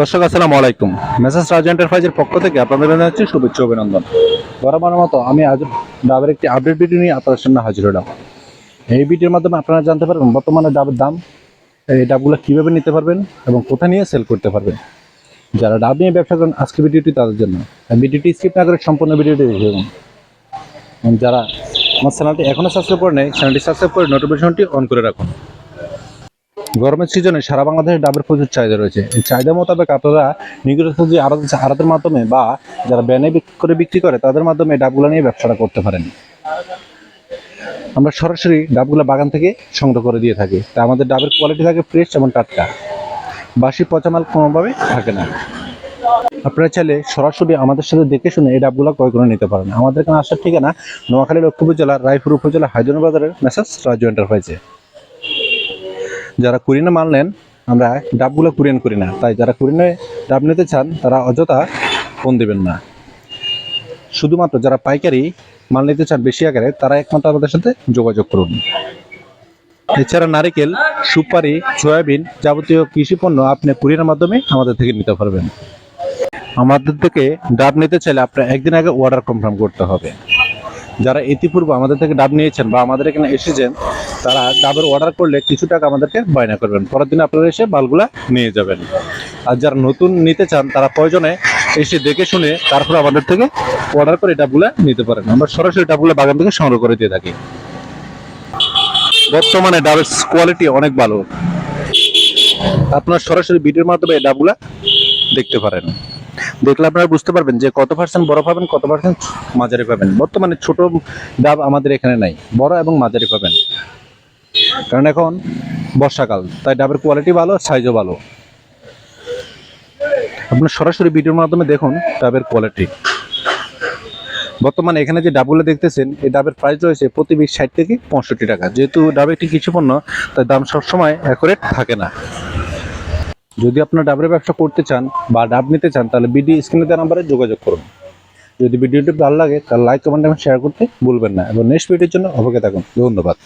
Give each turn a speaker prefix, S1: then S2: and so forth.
S1: দর্শক, আসসালামু আলাইকুম। মেসেজ রাজ এন্টারপ্রাইজের পক্ষ থেকে আপনাদের জানাচ্ছি শুভেচ্ছা অভিনন্দন। বরাবর মতো আমি আজ ডাবের একটি আপডেট ভিডিও নিয়ে আপনাদের সামনে হাজির হলাম। এই ভিডিওর মাধ্যমে আপনারা জানতে পারবেন বর্তমানে ডাবের দাম, এই ডাবগুলো কীভাবে নিতে পারবেন এবং কোথায় নিয়ে সেল করতে পারবেন। যারা ডাব নিয়ে ব্যবসা করেন আজকে ভিডিওটি তাদের জন্য। ভিডিওটি স্কিপ না করে সম্পূর্ণ ভিডিওটি দেখে যারা আমার চ্যানেলটি এখনও সাবস্ক্রাইব করে নেই চ্যানেলটি সাবস্ক্রাইব করে নোটিফিকেশনটি অন করে রাখুন। গরমের সিজনে সারা বাংলাদেশে ডাবের প্রচুর চাহিদা রয়েছে। এই চাহিদা মোতাবেক আপনারা নিকটস্থ যে আড়ত মাধ্যমে বা যারা ব্যানে করে বিক্রি করে, তাদের মাধ্যমে ডাবগুলো নিয়ে ব্যবসাটা করতে পারেন। আমরা সরাসরি ডাবগুলো বাগান থেকে সংগ্রহ করে দিয়ে থাকি। তা আমাদের ডাবের কোয়ালিটি থাকে ফ্রেশ এবং টাটকা। বাসি পচা মাল কোনোভাবে থাকে না। আপনারা চাইলে সরাসরি আমাদের সাথে দেখে শুনে এই ডাবগুলো ক্রয় করে নিতে পারেন। আমাদের এখানে আসার ঠিকানা নোয়াখালী লক্ষ্মীপুর জেলার রায়পুর উপজেলা হাইজনা বাজারের মেসাজ রাজু এন্টারপ্রাইজে যারা কুরিনে মাল নেন, আমরা ডাবগুলো কুরিয়ান করি না। তাই যারা কুরিনে ডাব নিতে চান, তারা অযথা ফোন দেবেন না। শুধুমাত্র যারা পাইকারি মাল নিতে চান বেশি আকারে, তারা একমাত্র আমাদের সাথে যোগাযোগ করুন। এছাড়া নারিকেল, সুপারি, সয়াবিন যাবতীয় কৃষি পণ্য আপনি কুরিয়ার মাধ্যমে আমাদের থেকে নিতে পারবেন। আমাদের থেকে ডাব নিতে চাইলে আপনার একদিন আগে অর্ডার কনফার্ম করতে হবে। যারা ইতিপূর্বে আমাদের থেকে ডাব নিয়েছেন বা আমাদের এখানে এসেছেন, তারা ডাবের অর্ডার করলে কিছু টাকা আমাদেরকে বায়না করবেন। পরের দিন আপনারা এসে মালগুলা নিয়ে যাবেন। আর যারা নতুন নিতে চান, তারা প্রয়োজনে এসে দেখে শুনে তারপর আমাদের থেকে অর্ডার করে ডাবগুলা নিতে পারেন। আমরা সরাসরি ডাবগুলা বাগান থেকে সংগ্রহ করে দিয়ে থাকি। বর্তমানে ডাবের কোয়ালিটি অনেক ভালো। আপনার সরাসরি ভিডিওর মাধ্যমে ডাবগুলা দেখতে পারেন। দেখলে আপনারা বুঝতে পারবেন যে কত পার্সেন্ট বড় পাবেন, কত পার্সেন্ট মাঝারি পাবেন। বর্তমানে ছোট ডাব আমাদের এখানে নাই, বড় এবং মাঝারি পাবেন। কারণ এখন বর্ষাকাল, তাই ডাবের কোয়ালিটি ভালো সাইজও ভালো। আপনার সরাসরি ভিডিওর মাধ্যমে দেখুন ডাবের কোয়ালিটি বর্তমানে এখানে যে ডাবগুলো দেখতেছেন, এই ডাবের প্রাইস রয়েছে প্রতি বিশ ষাট থেকে পঁয়ষট্টি টাকা। যেহেতু ডাব একটি কৃষি পণ্য তাই দাম সবসময় অ্যাকুরেট থাকে না। যদি আপনার ডাবের ব্যবসা করতে চান বা ডাব নিতে চান, তাহলে বিডি স্ক্রিনে দেওয়া নাম্বারে যোগাযোগ করুন। যদি ভিডিওটি ভালো লাগে, তাহলে লাইক কমেন্ট এবং শেয়ার করতে ভুলবেন না। এবং নেক্সট ভিডিওর জন্য অপেক্ষা থাকুন। ধন্যবাদ।